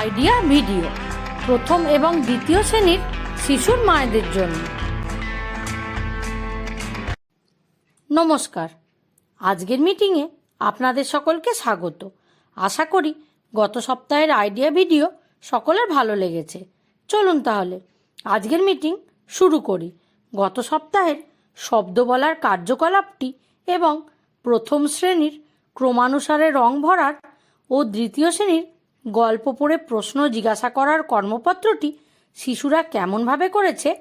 Idea video, প্রথম এবং দ্বিতীয় শ্রেণির শিশুর মায়েদের জন্য। নমস্কার, আজকের মিটিংয়ে আপনাদের সকলকে স্বাগত। আশা করি গত সপ্তাহের আইডিয়া ভিডিও সকলের ভালো লেগেছে। চলুন তাহলে, আজকের মিটিং শুরু করি। গত সপ্তাহের শব্দ বলার কার্যকলাপটি এবং প্রথম শ্রেণির ক্রমানুসারে রং ভরার ও দ্বিতীয় শ্রেণির গল্প পড়ে প্রশ্ন জিজ্ঞাসা করার কর্মপত্রটি শিশুরা কেমনভাবে করেছে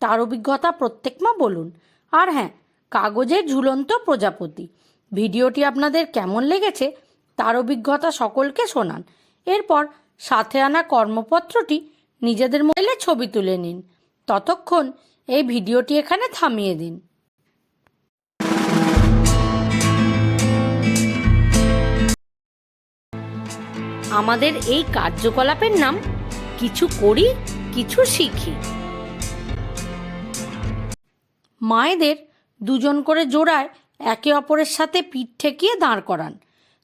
তার অভিজ্ঞতা প্রত্যেক মা বলুন। আর হ্যাঁ কাগজের ঝুলন্ত প্রজাপতি। ভিডিওটি আপনাদের কেমন লেগেছে তার অভিজ্ঞতা সকলকে শোনান। এরপর সাথে আনা কর্মপত্রটি নিজেদের মোবাইলে ছবি তুলে নিন। ততক্ষণ এই ভিডিওটি এখানে থামিয়ে দিন। আমাদের এই কার্যকলাপের নাম কিছু করি, কিছু শিখি। মায়েদের দুজন করে জোড়ায় একে অপরের সাথে পিঠ ঠেকিয়ে দাঁড় করান।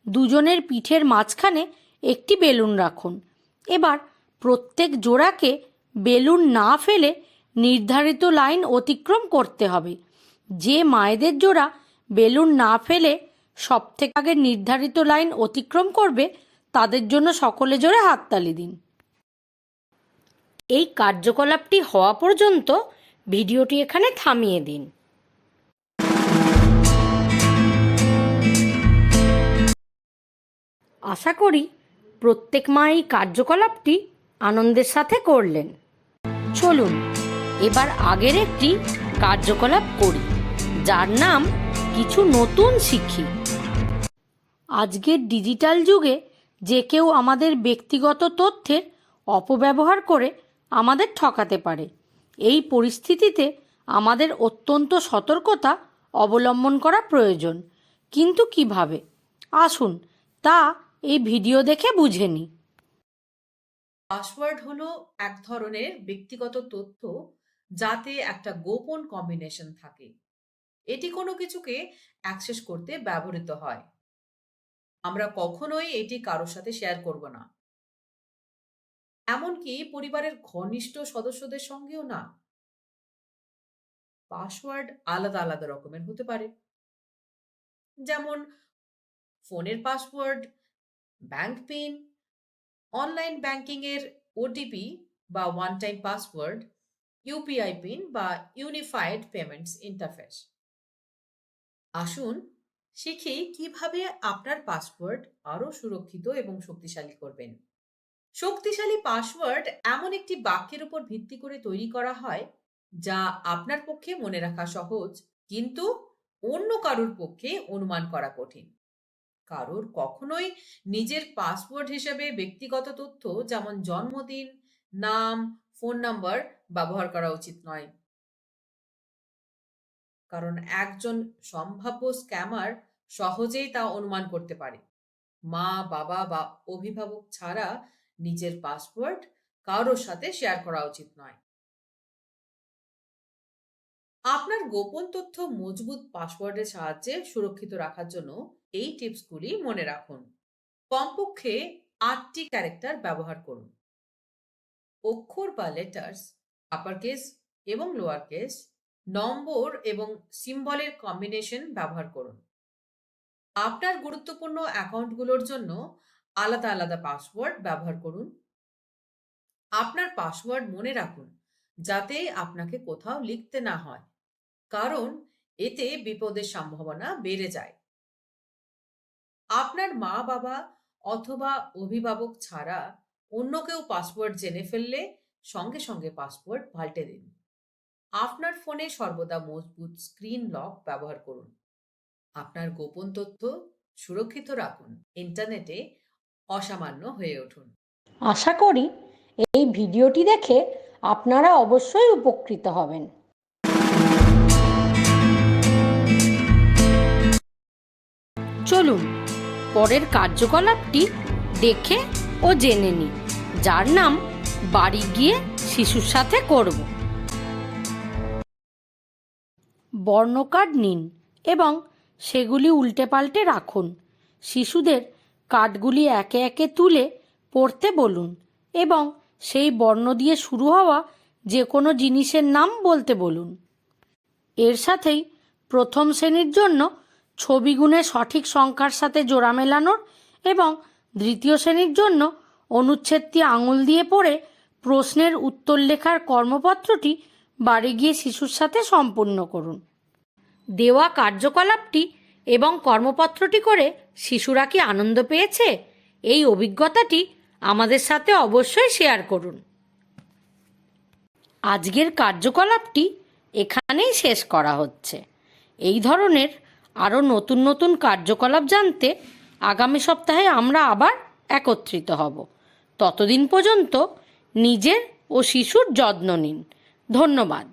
দুজনের পিঠের মাঝখানে একটি বেলুন রাখুন। এবার প্রত্যেক জোড়াকে বেলুন না ফেলে নির্ধারিত লাইন অতিক্রম করতে হবে। যে মায়েদের জোড়া বেলুন না ফেলে সব থেকে আগে নির্ধারিত লাইন অতিক্রম করবে তাদের জন্য সকলে জোরে হাততালি দিন। এই কার্যকলাপটি হওয়া পর্যন্ত ভিডিওটি এখানে থামিয়ে দিন। আশা করি প্রত্যেক মা এই কার্যকলাপটি আনন্দের সাথে করলেন। চলুন, এবার আগের একটি কার্যকলাপ করি, যার নাম কিছু নতুন শিখি। আজকের ডিজিটাল যুগে যে কেউ আমাদের ব্যক্তিগত তথ্যের অপব্যবহার করে আমাদের ঠকাতে পারে। এই পরিস্থিতিতে আমাদের অত্যন্ত সতর্কতা অবলম্বন করা প্রয়োজন। কিন্তু কীভাবে? আসুন, তা এই ভিডিও দেখে বুঝে নিই। পাসওয়ার্ড হলো এক ধরনের ব্যক্তিগত তথ্য যাতে একটা গোপন কম্বিনেশন থাকে। এটি কোনো কিছুকে অ্যাক্সেস করতে ব্যবহৃত হয়। আমরা কখনোই এটি কারোর সাথে শেয়ার করব না। এমনকি পরিবারের ঘনিষ্ঠ সদস্যদের সঙ্গেও না। পাসওয়ার্ড আলাদা আলাদা রকমের হতে পারে। যেমন ফোনের password, bank pin, online banking এর ওটিপি বা one time password UPI pin বা ইউনিফাইড পেমেন্টস ইন্টারফেস আসুন শিখি কীভাবে আপনার পাসওয়ার্ড আরও সুরক্ষিত এবং শক্তিশালী করবেন। শক্তিশালী পাসওয়ার্ড এমন একটি বাক্যের উপর ভিত্তি করে তৈরি করা হয়, যা আপনার পক্ষে মনে রাখা সহজ, কিন্তু অন্য কারোর পক্ষে অনুমান করা কঠিন। কারোর কখনোই নিজের পাসওয়ার্ড হিসেবে ব্যক্তিগত তথ্য, যেমন জন্মদিন, নাম, ফোন নাম্বার ব্যবহার করা উচিত নয়। কারণ একজন সম্ভাব্য স্ক্যামার সহজেই তা অনুমান করতে পারে। মা, বাবা বা অভিভাবক ছাড়া নিজের পাসওয়ার্ড কারোর সাথে শেয়ার করা উচিত নয়। আপনার গোপন তথ্য মজবুত পাসওয়ার্ডের সাহায্যে সুরক্ষিত রাখার জন্য এই টিপসগুলি মনে রাখুন। কমপক্ষে আটটি ক্যারেক্টার ব্যবহার করুন। অক্ষর বা লেটার্স আপার কেস এবং লোয়ার কেস নম্বর এবং সিম্বলের কম্বিনেশন ব্যবহার করুন। আপনার গুরুত্বপূর্ণ অ্যাকাউন্টগুলোর জন্য আলাদা আলাদা পাসওয়ার্ড ব্যবহার করুন। আপনার পাসওয়ার্ড মনে রাখুন যাতে আপনাকে কোথাও লিখতে না হয়, কারণ এতে বিপদের সম্ভাবনা বেড়ে যায়। আপনার মা বাবা অথবা অভিভাবক ছাড়া অন্য কেউ পাসওয়ার্ড জেনে ফেললে সঙ্গে সঙ্গে পাসওয়ার্ড পাল্টে দিন। আপনার ফোনে সর্বদা মজবুত স্ক্রিন লক ব্যবহার করুন। আপনার গোপন তথ্য সুরক্ষিত রাখুন। ইন্টারনেটে অসামান্য হয়ে উঠুন। আশা করি এই ভিডিওটি দেখে আপনারা অবশ্যই উপকৃত হবেন। চলুন, পরের কার্যকলাপটি দেখে ও জেনে নিই, যার নাম বাড়ি গিয়ে শিশুর সাথে করব। বর্ণকার্ড নিন এবং সেগুলি উল্টে পাল্টে রাখুন। শিশুদের কার্ডগুলি একে একে তুলে পড়তে বলুন এবং সেই বর্ণ দিয়ে শুরু হওয়া যে কোনো জিনিসের নাম বলতে বলুন। এর সাথেই প্রথম শ্রেণির জন্য ছবিগুণে সঠিক সংখ্যার সাথে জোড়া মেলানোর এবং দ্বিতীয় শ্রেণির জন্য অনুচ্ছেদটি আঙুল দিয়ে পড়ে প্রশ্নের উত্তর লেখার কর্মপত্রটি বাড়ি গিয়ে শিশুর সাথে সম্পূর্ণ করুন। দেওয়া কার্যকলাপটি এবং কর্মপত্রটি করে শিশুরা কি আনন্দ পেয়েছে, এই অভিজ্ঞতাটি আমাদের সাথে অবশ্যই শেয়ার করুন। আজকের কার্যকলাপটি এখানেই শেষ করা হচ্ছে। এই ধরনের আরও নতুন নতুন কার্যকলাপ জানতে আগামী সপ্তাহে আমরা আবার একত্রিত হব। ততদিন পর্যন্ত নিজের ও শিশুর যত্ন নিন। ধন্যবাদ।